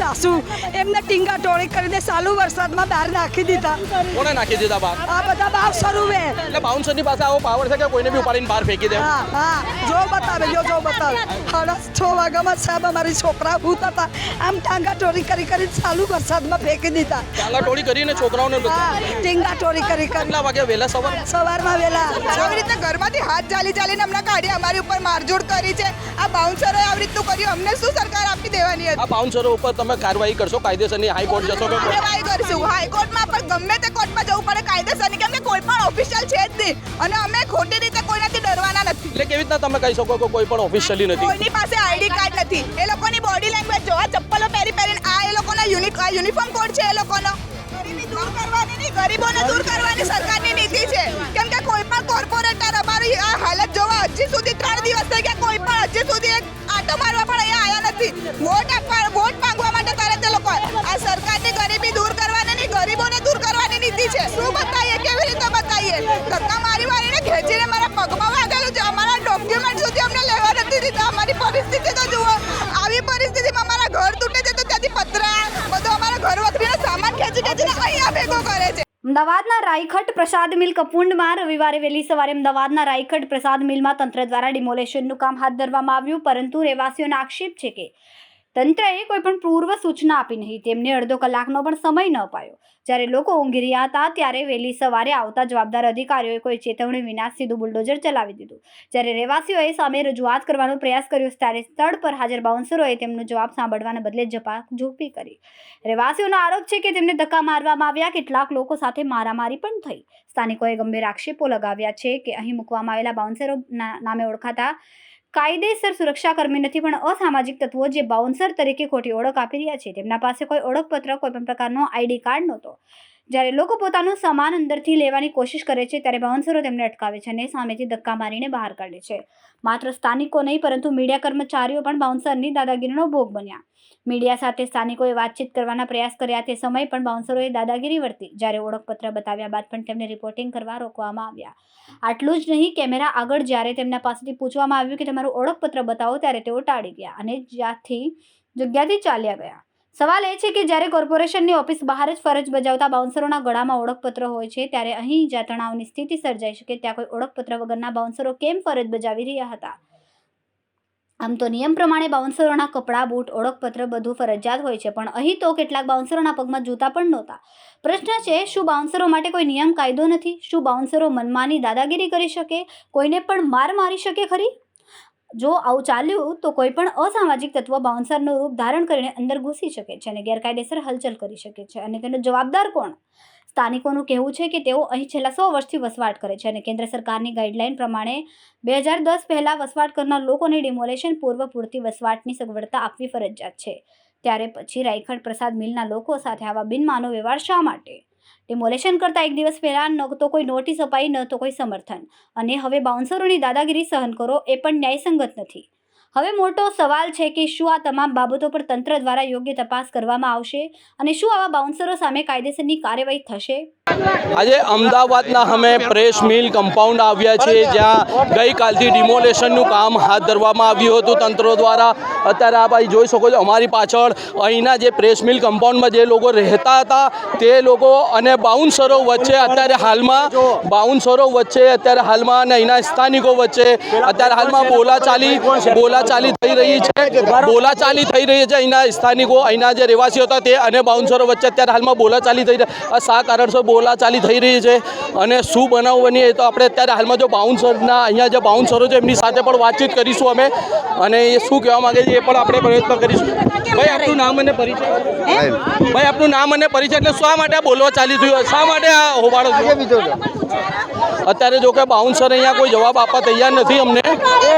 સાસુ એમને ટીંગા ટોળી કરીને ચાલુ વરસાદમાં બહાર નાખી દીધા. કોને નાખી દીધા બહાર આ બધા બાપ સ્વરૂપે એટલે બાઉન્સરની પાસે આવો પાવર છે કે કોઈને બી ઉપાડીને બહાર ફેંકી દે? હા હા. જો બતાવે જો જો બતાવે. હાડા છ વાગ્યામાં સાહેબ અમારી છોકરા ભૂત હતા. આમ ટાંગા ટોળી કરી કરી સાલુ વરસાદમાં ફેંકી દીધા. ટાંગા ટોળી કરીને છોકરાઓને ટીંગા ટોળી કરી કરી. કેટલા વાગે વહેલા સવાર? સવારમાં વેલા આવી રીતે ઘરમાંથી હાથ ચાલી ચાલીને અમને કાઢી અમારી ઉપર મારજોડ કરી છે. આ બાઉન્સરોએ આવી રીતનું કર્યું. અમને શું સરકાર આપી દેવાની હતી? આ બાઉન્સરો ઉપર તમે કાર્યવાહી કરશો કાયદેસરની હાઈકોર્ટ જશો કે કાર્યવાહી કરીશું. હાઈકોર્ટમાં પણ ગમે તે કોર્ટમાં જવું પડે કાયદેસરની કેમ કે કોઈ પણ ઓફિશિયલ છે જ નહીં. અને અમે ખોટી રીતે કોઈનાથી ડરવાના નથી. એટલે કેવી રીતના તમે કહી શકો કે કોઈ પણ ઓફિશિયલી નથી? કોઈની પાસે આઈડી કાર્ડ નથી. એ લોકોની બોડી લેંગ્વેજ જો આ ચપ્પલો પહેરી પહેરીને આ એ લોકોના યુનિફોર્મ કોડ છે એ લોકોનો. ગરીબી દૂર કરવાની નહીં ગરીબોને દૂર કરવાની સરકારની નીતિ છે. કેમ કે કોઈ પણ કોર્પોરેટર અમારી આ હાલત જોવા હજી સુધી ત્રણ દિવસ થઈ ગયા, કોઈ પણ હજી સુધી એક આટો મારવા પણ અહીંયા આવ્યા નથી. વોટ આપવા, વોટ માંગવા માટે તારે તે લોકો આ સરકારની ગરીબી દૂર કરવાની નહીં, ગરીબોને દૂર કરવાની નીતિ છે. શું બતાવીએ, કેવી રીતે બતાવીએ? ધક્કા મારી મારીને ખેંચીને મારા પગમાં વાગેલું છે. અમારા ડોક્યુમેન્ટ સુધી અમને લેવા નથી દીધા અમારી પરિસ્થિતિ તો જુઓ આવી પરિસ્થિતિમાં અમારા ઘર તૂટે છે તો ત્યાંથી પતરા બધો અમારા ઘર વખરીનો સામાન ખેંચી ખેંચીને અહીંયા ભેગો કરે છે અમદાવાદના રાયખટ પ્રસાદ મિલ કપુંડમાં રવિવારે વહેલી સવારે અમદાવાદના રાયખટ પ્રસાદ મિલમાં તંત્ર દ્વારા ડિમોલેશનનું કામ હાથ ધરવામાં આવ્યું, પરંતુ રહેવાસીઓનો આક્ષેપ છે કે તંત્રએ કોઈ પણ પૂર્વ સૂચના આપી નહીં. તેમને અડધો કલાકનો પણ સમય ન અપાયો જ્યારે લોકો ઊંઘી રહ્યા હતા, ત્યારે વહેલી સવારે આવતા જવાબદાર અધિકારીઓએ કોઈ ચેતવણી વિના સીધું બુલડોઝર ચલાવી દીધું. જ્યારે રહેવાસીઓએ સામે રજૂઆત કરવાનો પ્રયાસ કર્યો, ત્યારે સ્થળ પર હાજર બાઉન્સરોએ તેમનો જવાબ સાંભળવાના બદલે જપા ઝૂંપી કરી. રહેવાસીઓનો આરોપ છે કે તેમને ધક્કા મારવામાં આવ્યા. કેટલાક લોકો સાથે મારામારી પણ થઈ. સ્થાનિકોએ ગંભીર આક્ષેપો લગાવ્યા છે કે અહીં મૂકવામાં આવેલા બાઉન્સરો નામે ઓળખાતા કાયદેસર સુરક્ષાકર્મી નથી, પણ અસામાજિક તત્વો જે બાઉન્સર તરીકે ખોટી ઓળખ આપી રહ્યા છે, તેમના પાસે કોઈ ઓળખપત્ર, કોઈ પણ પ્રકારનો આઈડી કાર્ડ નહોતો. જ્યારે લોકો પોતાનું સામાન અંદરથી લેવાની કોશિશ કરે છે, ત્યારે બાઉન્સરો તેમને અટકાવે છે અને સામેથી ધક્કા મારીને બહાર કાઢે છે. માત્ર સ્થાનિકો નહીં, પરંતુ મીડિયા કર્મચારીઓ પણ બાઉન્સરની દાદાગીરીનો ભોગ બન્યા. મીડિયા સાથે સ્થાનિકોએ વાતચીત કરવાના પ્રયાસ કર્યા. તે સમયે પણ બાઉન્સરોએ દાદાગીરી વર્તી. જ્યારે ઓળખપત્ર બતાવ્યા બાદ પણ તેમને રિપોર્ટિંગ કરવા રોકવામાં આવ્યા. આટલું જ નહીં, કેમેરા આગળ જ્યારે તેમના પાસેથી પૂછવામાં આવ્યું કે તમારું ઓળખપત્ર બતાવો, ત્યારે તેઓ ટાળી ગયા અને જ્યાંથી જગ્યાથી ચાલ્યા ગયા. સવાલ એ છે કે જ્યારે કોર્પોરેશનની ઓફિસ બહાર જ ફરજ બજાવતા બાઉન્સરોના ગળામાં ઓળખપત્ર હોય છે, ત્યારે અહીં જ્યાં તણાવની સ્થિતિ સર્જાઈ શકે ત્યાં કોઈ ઓળખપત્ર વગરના બાઉન્સરો કેમ ફરજ બજાવી રહ્યા હતા? આમ તો નિયમ પ્રમાણે બાઉન્સરોના કપડાં, બૂટ, ઓળખપત્ર બધું ફરજિયાત હોય છે, પણ અહીં તો કેટલાક બાઉન્સરોના પગમાં જૂતા પણ નહોતા. પ્રશ્ન છે, શું બાઉન્સરો માટે કોઈ નિયમ કાયદો નથી? શું બાઉન્સરો મનમાની દાદાગીરી કરી શકે? કોઈને પણ માર મારી શકે ખરી? જો આવું ચાલ્યું, તો કોઈ પણ અસામાજિક તત્વ બાઉન્સરનું રૂપ ધારણ કરીને અંદર ઘૂસી શકે છે અને ગેરકાયદેસર હલચલ કરી શકે છે. અને તેનો જવાબદાર કોણ? સ્થાનિકોનું કહેવું છે કે તેઓ અહીં છેલ્લા સો વર્ષથી વસવાટ કરે છે અને કેન્દ્ર સરકારની ગાઈડલાઈન પ્રમાણે બે હજાર દસ પહેલાં વસવાટ કરનાર લોકોને ડિમોલેશન પૂર્વ પૂરતી વસવાટની સગવડતા આપવી ફરજિયાત છે. ત્યારે પછી રાયખડ પ્રસાદ મિલના લોકો સાથે આવા બિનમાનવ વ્યવહાર શા માટે? ડિમોલેશન કરતાં એક દિવસ પહેલાં ન તો કોઈ નોટિસ અપાઈ, ન તો કોઈ સમર્થન. અને હવે બાઉન્સરોની દાદાગીરી સહન કરો, એ પણ ન્યાયસંગત નથી. હવે મોટો સવાલ છે કે શું આ તમામ બાબતો પર તંત્ર દ્વારા યોગ્ય તપાસ કરવામાં આવશે? અને શું આવા બાઉન્સરો સામે કાયદેસરની કાર્યવાહી થશે? આજે અમદાવાદના અમે પ્રેસ મિલ કમ્પાઉન્ડ આવ્યા છીએ જ્યાં ગઈકાલથી ડિમોલેશનનું કામ હાથ ધરવામાં આવ્યું હતું તંત્રો દ્વારા. અત્યારે આ ભાઈ જોઈ શકો છો, અમારી પાછળ અહીંના જે પ્રેસ મિલ કમ્પાઉન્ડમાં જે લોકો રહેતા હતા, તે લોકો અને બાઉન્સરો વચ્ચે અત્યારે હાલમાં બાઉન્સરો વચ્ચે અત્યારે હાલમાં અને અહીંના સ્થાનિકો વચ્ચે અત્યારે હાલમાં બોલાચાલી બોલાચાલી થઈ રહી છે. બોલાચાલી થઈ રહી છે અહીંના સ્થાનિકો, અહીંના જે રહેવાસીઓ હતા તે અને બાઉન્સરો વચ્ચે અત્યારે હાલમાં બોલાચાલી થઈ રહી આ શા કારણસર બોલાચાલી થઈ રહી છે અને શું બનાવ બની એ તો આપણે અત્યારે હાલમાં જો બાઉન્સરના અહીંયા જે બાઉન્સરો છે એમની સાથે પણ વાતચીત કરીશું અમે. અને એ શું કહેવા માંગે છે એ પણ આપણે પ્રયત્ન કરીશું. ભાઈ આપનું નામ અને પરિચય ભાઈ. આપનું નામ અને પરિચય એટલે શા માટે બોલવા ચાલી થયું? શા માટે આ હોબાળો અત્યારે જો કે બાઉન્સર અહીંયા કોઈ જવાબ આપવા તૈયાર નથી અમને.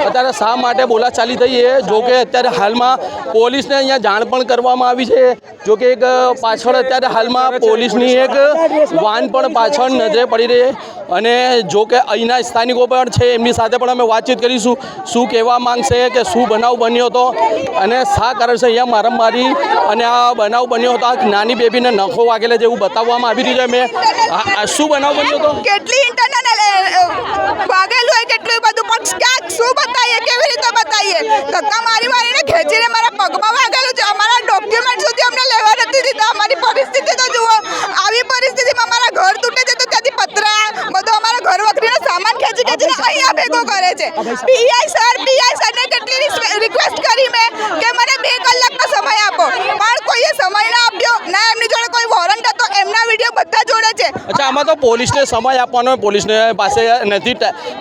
અત્યારે શા માટે બોલાચાલી થઈ એ જો કે અત્યારે હાલમાં પોલીસને અહીંયા જાણ પણ કરવામાં આવી છે. જો કે એક પાછળ અત્યારે હાલમાં પોલીસની એક વાન પણ પાછળ નજરે પડી રહી અને જો કે અહીંના સ્થાનિકો પણ છે, એમની સાથે પણ અમે વાતચીત કરીશું. શું કહેવા માંગશે કે શું બનાવ બન્યો હતો? અને શા કારણસર અહીંયા મારામારી? અને આ બનાવ બન્યો હતો, આ નાની બેબીને નખો વાગેલા જેવું બતાવવામાં આવી રહ્યું છે. મેં શું બનાવ બન્યો હતો? કેટલી ઇન્ટરનલ વાગેલું હોય કેટલું બધું. પણ ક્યાં શું બતાવીએ કેવી રીતે બતાવીએ ધક્કા મારી મારીને ખેંચીને મારા પગમાં વાગેલું છે. અમારા ડોક્યુમેન્ટ સુધી અમને લેવા નથી દીધા. અમારી પરિસ્થિતિ તો જુઓ આવી પરિસ્થિતિમાં અમારા ઘર તૂટે છે તો ત્યાંથી પત્ર બધો અમારા ઘર વખરીનો સામાન ખેંચી ખેંચીને અહીંયા ભેગો કરે છે. પીઆઈ સર પીઆઈ સરને કેટલી રિક્વેસ્ટ કરી મેં કે આમાં તો પોલીસને સમય આપવાનો પોલીસને પાસે નથી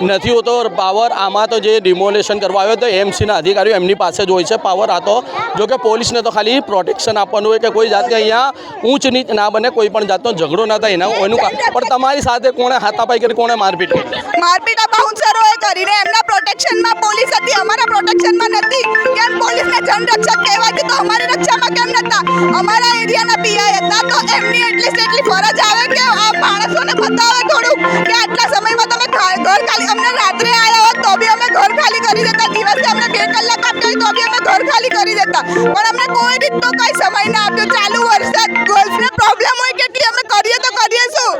નથી હોતો. પાવર આમાં તો જે ડિમોલેશન કરવા આવ્યો તો એમસીના અધિકારીઓ એમની પાસે જ હોય છે પાવર. આ તો જો કે પોલીસને તો ખાલી પ્રોટેક્શન આપવાનું હોય કે કોઈ જાતે અહીંયા ઊંચ નીચ ના બને, કોઈ પણ જાતનો ઝઘડો ના થાય એના, એનું પણ તમારી સાથે કોણે હાથાપાઈ કરી કોણે મારપીટ કરી? મારપીટ આ બાઉન્સરોએ કરીને એમના પ્રોટેક્શનમાં પોલીસ હતી. અમારા પ્રોટેક્શનમાં નથી. કેમ પોલીસને જનરક્ષક કહેવાય તો અમારી રક્ષામાં કેમ નતા અમારા એરિયાના પીઆઈ હતા. તો એમની એટલીસ્ટ એટલી ફરજ આવે કે આ માણસોને બતાવે થોડું કે આટલા સમયમાં તમે ઘર ખાલી અમને રાત્રે આવ્યા હોત તો બી અમે ઘર ખાલી કરી દેતા. દિવસે અમને બે કલાક આપ્યો તો બી અમે ઘર ખાલી કરી દેતા. પણ અમને કોઈ રીતનો કઈ સમય ના આપ્યો. ચાલુ વરસાદ ગર્લ્સને પ્રોબ્લેમ હોય કેટલી અમે કરીએ તો કરીએ શું?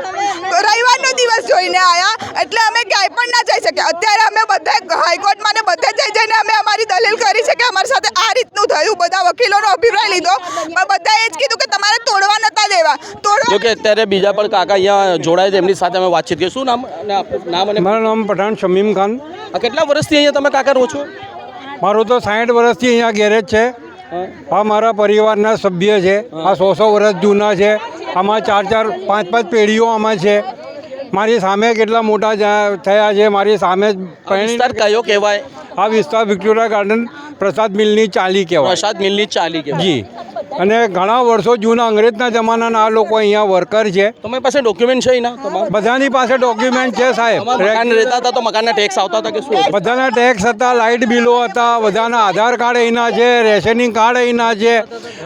રવિવારનો દિવસ જોઈને આવ્યા એટલે અમે ક્યાંય પણ ના જઈ શકીએ. અત્યારે અમે બધા હાઈકોર્ટમાં થયું બધા વકીલોનો અભિપ્રાય લીધો. પણ બધાએ જ કીધું કે તમારે તોડવા નતા દેવા. તોડવા જો કે અત્યારે બીજા પણ કાકા અહીંયા જોડાય છે એમની સાથે અમે વાતચીત કરીશું નામ નામ અને મારું નામ પઠાણ શમીમ ખાન. આ કેટલા વર્ષથી અહીંયા તમે કાકા રહો છો? મારું તો સાઠ વર્ષથી અહીંયા ગેરેજ છે. આ મારા પરિવારના સભ્ય છે. આ સો સો વર્ષ જૂના છે. આમાં ચાર ચાર પાંચ પાંચ પેઢીઓ આમાં છે. મારી સામે કેટલા મોટા થયા છે મારી સામે વિસ્તાર કયો કહેવાય? આ વિસ્તાર વિક્ટોરિયા ગાર્ડન પ્રસાદ મિલની ચાલી કહેવાય. પ્રસાદ મિલની ચાલી કહેવાય. જી. અને ઘણા વર્ષો જૂના અંગ્રેજના જમાનાના આ લોકો અહીંયા વર્કર છે. તમારી પાસે ડોક્યુમેન્ટ છે એના બધાની પાસે ડોક્યુમેન્ટ છે સાહેબ. મકાન રહેતા હતા તો મકાનના ટેક્સ આવતા હતા કે શું? બધાના ટેક્સ હતા લાઇટ બિલો હતા બધાના આધાર કાર્ડ અહીંના છે રેશનિંગ કાર્ડ અહીંના છે.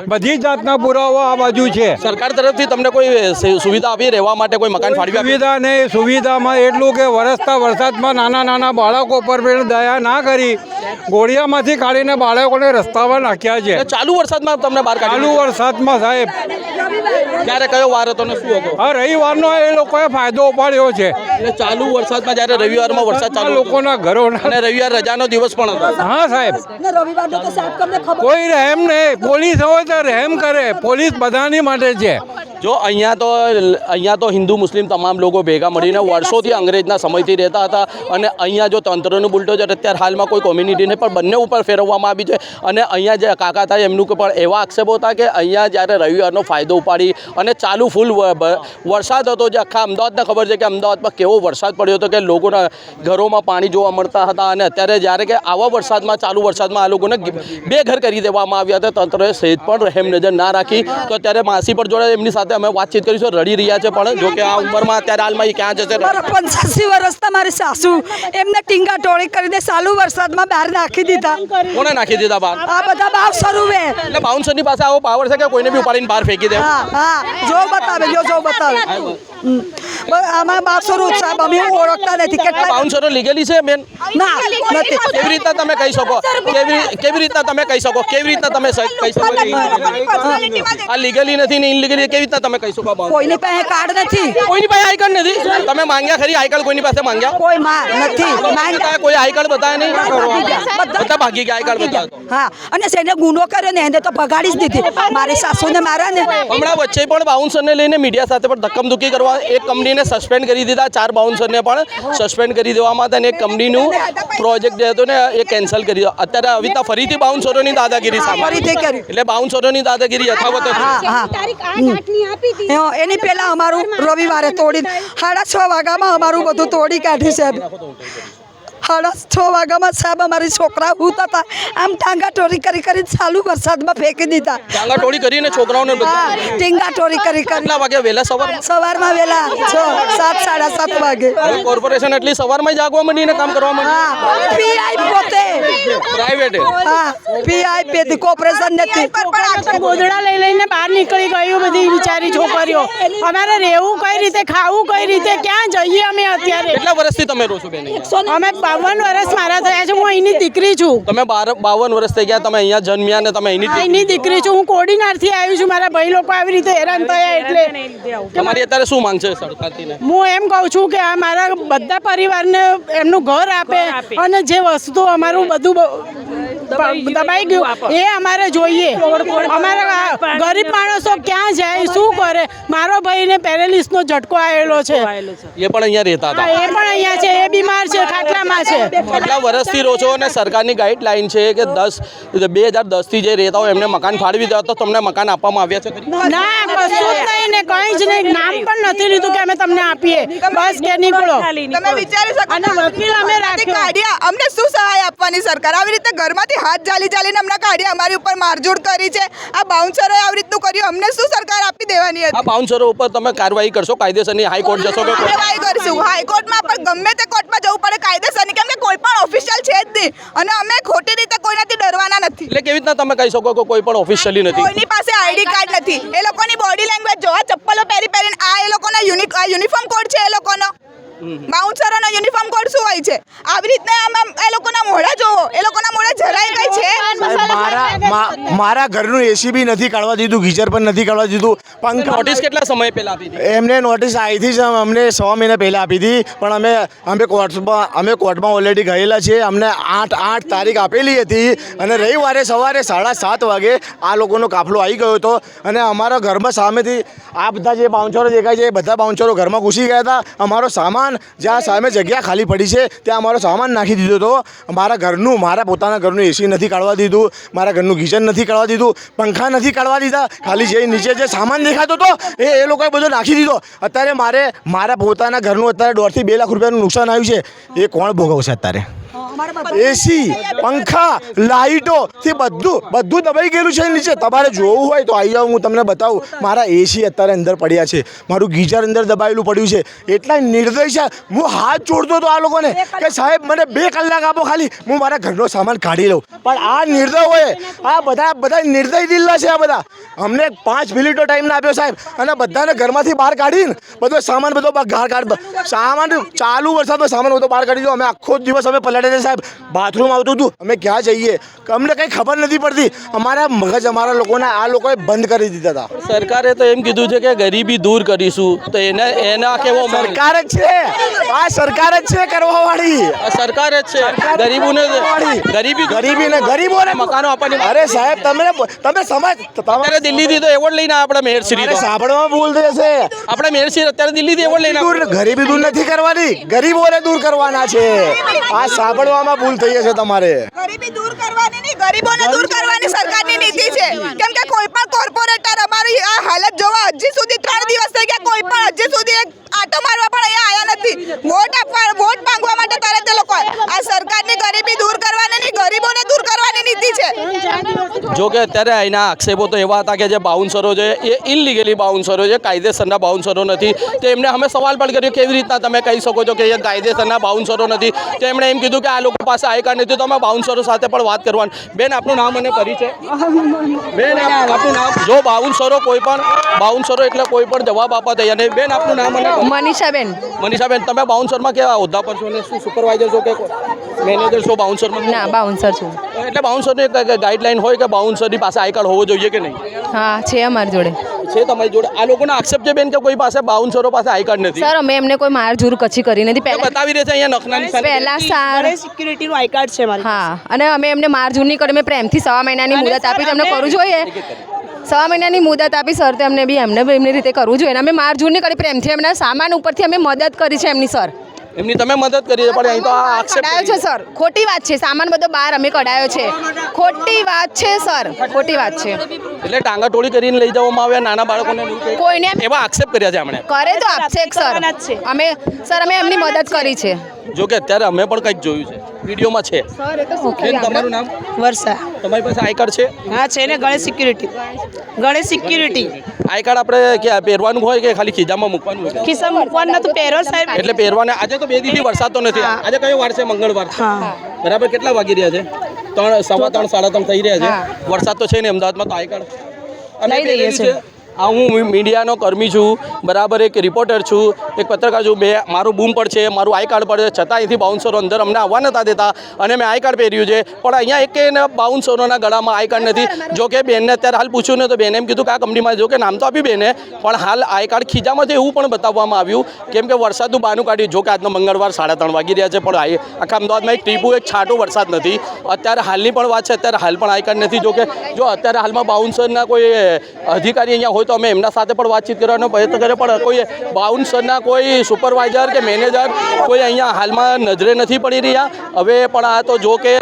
બધી જાતના પુરાવા આ બાજુ છે. સરકાર તરફથી તમને કોઈ સુવિધા આપી રહેવા માટે કોઈ મકાન ફાળવી સુવિધા નહીં સુવિધામાં એટલું કે વરસતા વરસાદમાં નાના નાના બાળકો પર પણ દયા ના કરી ગોળિયામાંથી કાઢીને બાળકોને રસ્તામાં નાખ્યા છે. ચાલુ વરસાદમાં તમને બહાર ચાલુ વરસાદમાં સાહેબ. ત્યારે કયો વાર હતો ને શું હતો? આ રવિવારનો એ લોકોએ ફાયદો ઉપાડ્યો છે. એટલે ચાલુ વરસાદમાં જ્યારે રવિવારમાં વરસાદ ચાલુ લોકોના ઘરોના અને રવિવાર રજાનો દિવસ પણ હતો. હા સાહેબ. કોઈ રહેમ નહીં. પોલીસ હોય તો રહેમ કરે. પોલીસ બધાની માટે છે. જો અહીંયા તો અહીંયા તો હિન્દુ મુસ્લિમ તમામ લોકો ભેગા મળીને વર્ષોથી અંગ્રેજના સમયથી રહેતા હતા અને અહીંયા જો તંત્રનું બુલડોઝર અત્યારે હાલમાં કોઈ કોમ્યુનિટીને પણ બંને ઉપર ફેરવવામાં આવી છે. અને અહીંયા જે કાકા થાય એમનું પણ એવા આક્ષેપો હતા કે અહીંયા જ્યારે રવિવારનો ફાયદો ઉપાડી અને ચાલુ ફૂલ વરસાદ હતો જે આખા અમદાવાદને ખબર છે કે અમદાવાદમાં કેવો વરસાદ પડ્યો હતો કે લોકોના ઘરોમાં પાણી જોવા મળતા હતા અને અત્યારે જ્યારે કે આવા વરસાદમાં ચાલુ વરસાદમાં આ લોકોને બે ઘર કરી દેવામાં આવ્યા હતા. તંત્રએ સહેજ પણ રહેમ નજર ના રાખી. તો અત્યારે માસી પર જોડે એમની સાથે અમે વાતચીત કરીશું. રડી રહ્યા છે પણ જો કે આ ઉંમરમાં અત્યારે હાલમાં એ ક્યાં જશે? પંચ્યાસી વર્ષ મારી સાસુ. એમને ટીંગા ટોળી કરીને ચાલુ વરસાદમાં બહાર નાખી દીધા. કોને નાખી દીધા બહાર આ બધા બાવ સ્વરૂપે એટલે બાઉન્સરની પાસે આવો પાવર છે કે કોઈને બી ઉપાડીને બહાર ફેંકી દે હા હા જો બતાવે જો જો બતાવે હમ. બ- આમાં બાવ સ્વરૂપ સાહેબ અમે ઓળખતા નથી કેટલા બાઉન્સરો લીગેલી છે બેન ના નથી કેવી રીતના તમે કહી શકો કેવી કેવી રીતના તમે કહી શકો કેવી રીતના તમે સ- કહી શકો કે illegal? આ લીગલી નથી ને ઇનલીગલી કેવી રીતના તમે કહી શકો આ bouncer? કોઈની પાસે કાર્ડ નથી કોઈની પાસે આઈ કાર્ડ નથી તમે માંગ્યા ખરી આઈ કાર્ડ કોઈની પાસે માંગ્યા કોઈ માં નથી માંગ બતાવ્યા? કોઈ આઈ કાર્ડ બતાવ્યા નહીં બધા ભાગી ગયા આઈ કાર્ડ બતાવ્યા હા અને જેને ગુનો કર્યો ને એને તો ભગાડી જ દીધી મારી સાસુને મારા ને હમણાં વચ્ચે પણ બાઉન્સરને લઈને મીડિયા સાથે પણ ધક્કમધુક્કી કરવા એક કંપનીને સસ્પેન્ડ કરી દીધા. ચાર બાઉન્સરને પણ સસ્પેન્ડ કરી દેવામાં હતા અને એક કંપનીનું પ્રોજેક્ટ જે હતો ને એ કેન્સલ કરી દીધો. અત્યારે આવી રીતના ફરીથી બાઉન્સરોની દાદાગીરી સામે એટલે બાઉન્સરોની દાદાગીરી યથાવત હતી. હા, એની પહેલાં અમારું રવિવારે તોડી સાડા છ વાગ્યામાં અમારું બધું તોડી કાઢ્યું સાહેબ. સાડા છ વાગ્યામાં સાહેબ અમારી છોકરા ઉતા હતા. આમ ટાંગા ટોરી કરી કરી ચાલુ વરસાદમાં ફેંકી દીધા. ટાંગા ટોરી કરીને છોકરાઓને ટીંગા ટોરી કરી કરી. કેટલા વાગે વહેલા સવાર સવારમાં વેલા છ સાત સાડા સાત વાગે. કોર્પોરેશન એટલી સવારમાં જાગવા માંડીને કામ કરવા માંડી? પીઆઈ પોતે. પ્રાઇવેટ હા પીઆઈ પેતી કોર્પોરેશન નથી ગોદડા લઈ લઈને બહાર નીકળી ગયું બધી બિચારી છોકરીઓ. અમારે રહેવું કઈ રીતે ખાવું કઈ રીતે ક્યાં જઈએ અમે અત્યારે? કેટલા વર્ષથી તમે રહો છો બેન અમે બાવન વર્ષ મારા થયા છે હું અહીંની દીકરી છું. તમે બાર બાવન વર્ષ થઈ ગયા તમે અહીંયા જન્મ્યા ને તમે અહીંની અહીંની દીકરી છું હું કોડીનારથી આવી છું મારા ભાઈ લોકો આવી રીતે હેરાન થયા એટલે તમારી અત્યારે શું માંગ છે સરકારથી હું એમ કહું છું કે આ મારા બધા પરિવારને એમનું ઘર આપે અને જે વસ્તુ અમારું બધું દબાઈ ગયું એ અમારે જોઈએ. અમારે ગરીબ માણસો ક્યાં જાય? શું કરે? મારો ભાઈને પેરેલિસનો ઝટકો આવેલો છે. એ પણ અહીંયા રહેતા હતા. એ પણ અહીંયા છે. એ બીમાર છે ખાટલામાં છે. કેટલા વર્ષથી રહો છો અને સરકારની ગાઈડલાઈન છે કે દસ બે હજાર દસથી જે રહેતા હોય એમને મકાન ફાળવી દેવા તો તમને મકાન આપવામાં આવ્યા છે ના કશું જ નહીં ને કંઈ જ નહીં. નામ પણ નથી લીધું કે અમે તમને આપીએ. બસ કે નીકળો. તમે વિચારી શકો. અને વકીલ અમે રાખ્યો. કાઢ્યા અમને શું સહાય આપવાની સરકાર? આવી રીતે ઘરમાંથી હાથ જાલી જાલીને અમને કાઢી અમારી ઉપર મારઝૂડ કરી છે. આ બાઉન્સરોએ આવી રીતનું કર્યું. અમને શું સરકાર આપી દેવાની આ બાઉન્સરો ઉપર તમે કાર્યવાહી કરશો? કાયદેસરની હાઈકોર્ટ જશો કે કાર્યવાહી કરશું. હાઈકોર્ટમાં પણ ગમે તે કોર્ટમાં જવું પડે. કાયદેસરની કેમ કે કોઈ પણ ઓફિશિયલ છે જ નહીં. અને અમે ખોટી રીતે કોઈનાથી ડરવાના નથી. એટલે કેવી રીતના તમે કહી શકો કે કોઈ પણ ઓફિશિયલી નથી? કોઈની પાસે આઈડી કાર્ડ નથી. એ લોકોની બોડી લેંગ્વેજ જોવા ચપ્પલો પહેરી પહેરીને આ એ લોકોનો યુનિક યુનિફોર્મ કોડ છે એ લોકોનો. બાઉન્સરોનો યુનિફોર્મ કોડ શું હોય છે? આવી રીતના આમ એ લોકોના મોઢા જોવો. એ લોકોના મોઢા જરાય કઈ છે? મારા મારા ઘરનું એસી બી નથી કાઢવા દીધું ગીઝર પણ નથી કાઢવા દીધું. પંખા નોટિસ કેટલા સમય પહેલા આપી હતી એમને નોટિસ આવી હતી અમને સો મહિના પહેલાં આપી હતી પણ અમે અમે કોર્ટમાં અમે કોર્ટમાં ઓલરેડી ગયેલા છીએ. અમને આઠ આઠ તારીખ આપેલી હતી અને રવિવારે સવારે સાડા સાત વાગે આ લોકોનો કાફલો આવી ગયો હતો. અને અમારા ઘરમાં સામેથી આ બધા જે બાઉન્સરો દેખાય છે એ બધા બાઉન્સરો ઘરમાં ઘૂસી ગયા હતા. અમારો સામાન જ્યાં સામે જગ્યા ખાલી પડી છે, ત્યાં અમારો સામાન નાખી દીધો હતો. મારા ઘરનું, મારા પોતાના ઘરનું એસી નથી કાઢવા દીધું, મારા ઘરનું કિચન નથી કાઢવા દીધું, પંખા નથી કાઢવા દીધા. ખાલી જે નીચે જે સામાન દેખાતો હતો, એ એ લોકોએ બધો નાખી દીધો. અત્યારે મારે મારા પોતાના ઘરનું અત્યારે દોઢથી બે લાખ રૂપિયાનું નુકસાન આવ્યું છે. એ કોણ ભોગવશે અત્યારે? એસી પંખા લાઇટો થી બધું બધું દબાઈ ગયેલું છે નીચે. તમારે જોવું હોય તો આવી જાઓ હું તમને બતાવું. મારા એસી અત્યારે અંદર પડ્યા છે. મારું ગીઝર અંદર દબાયેલું પડ્યું છે. એટલા નિર્દય છે. હું હાથ જોડતો હતો આ લોકોને કે સાહેબ મને બે કલાક આપો ખાલી. હું મારા ઘરનો સામાન કાઢી લઉં. પણ આ નિર્દય હોય આ બધા બધા નિર્દય દિલ્લા છે આ બધા. અમને પાંચ મિનિટો ટાઈમ ના આપ્યો સાહેબ. અને બધાને ઘરમાંથી બહાર કાઢીને બધો સામાન બધો બહાર કાઢ સામાન ચાલુ વરસાદમાં સામાન બધો બહાર કાઢી દો અમે આખો દિવસ અમે પલાટે છે સાહેબ? બાથરૂમ આવતું હતું. અમે ક્યાં જઈએ? અમને કંઈ ખબર નથી પડતી. અમારા મગજ અમારા લોકોના આ લોકોએ બંધ કરી દીધા હતા. સરકારે તો એમ કીધું છે કે ગરીબી દૂર કરીશું. તો એને એના કેવો સરકાર જ છે. આ સરકાર જ છે કરવા વાળી સરકાર જ છે. ગરીબોને ગરીબી ગરીબીને ગરીબોને મકાનો આપવાની અરે સાહેબ તમે તમે સમજ તમારે દિલ્હીથી તો એવોર્ડ લઈને આપણા મેયરશ્રી તો. ભૂલ છે આપણા મેયરશ્રી અત્યારે દિલ્હીથી એવોર્ડ લઈને ગરીબી દૂર નથી કરવાની. ગરીબોને દૂર કરવાના છે. આ સાંભળવામાં ભૂલ થઈ છે તમારે. ગરીબી દૂર કરવાની નહીં ગરીબોને દૂર કરવાની સરકારની નીતિ છે. કેમ કે કોઈ પણ કોર્પોરેટર અમારી આ હાલત જોવા હજી સુધી ત્રણ દિવસ થઈ ગયા કોઈ પણ હજી સુધી એક આટો મારવા પણ અહીંયા આવ્યા નથી. વોટ આપવા વોટ માંગવા માટે તરત લોકો આ સરકારની ગરીબી દૂર કરવાની નહીં ગરીબોને દૂર કરવાની નીતિ છે. જો કે અત્યારે અહીંના આક્ષેપો તો એવા હતા કે જે બાઉન્સરો છે એ ઇલિગલી બાઉન્સરો છે કાયદેસરના બાઉન્સરો નથી. તો એમને અમે સવાલ પણ કર્યો કેવી રીતના તમે કહી શકો છો કે એ કાયદેસરના બાઉન્સરો નથી? તો એમણે એમ કીધું કે આ લોકો પાસે આઈ કાર્ડ નથી તો અમે બાઉન્સરો સાથે પણ વાત કરવાની. બેન આપનું નામ અને પરિચય? બેન આપનું નામ? જો બાઉન્સરો કોઈ પણ બાઉન્સરો એટલે કોઈ પણ જવાબ આપવા તૈયાર નહીં. બેન આપનું નામ અને મનીષાબેન. મનીષાબેન તમે બાઉન્સરમાં કેવા હોદ્દા પર છો અને શું સુપરવાઇઝર છો કે મેનેજર છો બાઉન્સરમાં ના બાઉન્સર છું. એટલે બાઉન્સરની ગાઈડલાઈન હોય કે બાઉન્સરની પાસે આઈ કાર્ડ હોવો જોઈએ કે નહીં? હા છે અમારી જોડે. છે તમારી જોડે? આ લોકોનો આક્ષેપ છે બેન કે કોઈ પાસે બાઉન્સરો પાસે આઈ કાર્ડ નથી? સર અમે એમને કોઈ માર જૂર કચી કરી નથી. પહેલા બતાવી રહ્યા છે અહીંયા નખના નિશાન પહેલા સાર સિક્યુરિટીનું આઈ કાર્ડ છે મારી હા અને અમે એમને માર જૂર નહીં કરી મેં પ્રેમથી સવા મહિનાની મુદત આપી તમને અમે- કરવું જોઈએ? સવા મહિનાની મુદત આપી સર તો એમને બી એમને એમની રીતે કરવું જોઈએ. અને અમે માર જૂર નહીં કરી પ્રેમથી એમના સામાન ઉપરથી અમે મદદ કરી છે એમની સર. એમની તમે મદદ કરી પણ અહીં તો આ આક્ષેપ કઢાયો છે સર. ખોટી વાત છે. સામાન બધો બહાર અમે કઢાયો છે. ખોટી વાત છે સર. ખોટી વાત છે. એટલે ટાંગા ટોળી કરીને લઈ જવામાં આવ્યા નાના બાળકોને નહીં કોઈને એવા આક્ષેપ કર્યા છે એમણે. કરે તો આક્ષેપ સર. અમે સર અમે એમની મદદ કરી છે. જો કે અત્યારે અમે પણ કંઈક જોયું છે. વિડીયોમાં છે. તો બેન તમારું નામ? વર્ષા. તમારી પાસે આઈ કાર્ડ છે? હા છે ને Ganesh security Ganesh security I card આપણે કે પહેરવાનું હોય કે ખાલી ખિસ્સામાં મૂકવાનું હોય? ખિસ્સામાં મૂકવાનું નતું પહેરો સાહેબ. એટલે પહેરવાને આજે તો બે દિવસથી વરસાદ તો નથી. આજે કયો વાર છે મંગળવાર? બરાબર કેટલા વાગી રહ્યા છે? ત્રણ સવા ત્રણ સાડા ત્રણ થઈ રહ્યા છે. વરસાદ તો છે ને અમદાવાદમાં તો આઈ કાર્ડ. લઈ દઈએ પહેરેલી છે. આ હું મીડિયાનો કર્મી છું, બરાબર એક રિપોર્ટર છું, એક પત્રકાર છું. બે મારું બૂમ પણ છે, મારું આઈ કાર્ડ પડશે છતાં અહીંથી બાઉન્સરો અંદર અમને આવવા નહોતા દેતા અને મેં આઈ કાર્ડ પહેર્યું છે. પણ અહીંયા એક બાઉન્સરોના ગળામાં આઈ કાર્ડ નથી. જો કે બેનને અત્યારે હાલ પૂછ્યું ને તો બેને એમ કીધું કે આ કંપનીમાં જો કે નામ તો આપ્યું બેને, પણ હાલ આઈ કાર્ડ ખીજામાં છે એવું પણ બતાવવામાં આવ્યું. કેમ કે વરસાદનું બહાનું કાઢ્યું. જો કે આજનો મંગળવાર સાડા ત્રણ વાગી રહ્યા છે, પણ આ આખા અમદાવાદમાં એક ટીપું, એક છાંટો વરસાદ નથી. અત્યારે હાલની પણ વાત છે, અત્યારે હાલ પણ આઈ કાર્ડ નથી. જો કે જો અત્યારે હાલમાં બાઉન્સરના કોઈ અધિકારી અહીંયા હોય તો અમે એમના સાથે પણ વાતચીત કરવાનો પ્રયત્ન કર્યો. પણ કોઈ બાઉન્સરના કોઈ સુપરવાઇઝર કે મેનેજર કોઈ અહીંયા હાલમાં નજરે નથી પડી રહ્યા. હવે પણ આ તો જો કે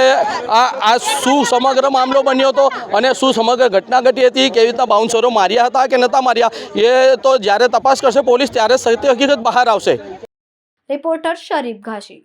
આ આ શું સમગ્ર મામલો બન્યો હતો અને શું સમગ્ર ઘટના ઘટી હતી, કેવી રીતના બાઉન્સરો માર્યા હતા કે નહોતા માર્યા, એ તો જ્યારે તપાસ કરશે પોલીસ ત્યારે સત્ય હકીકત બહાર આવશે. રિપોર્ટર શરીફ ઘાસી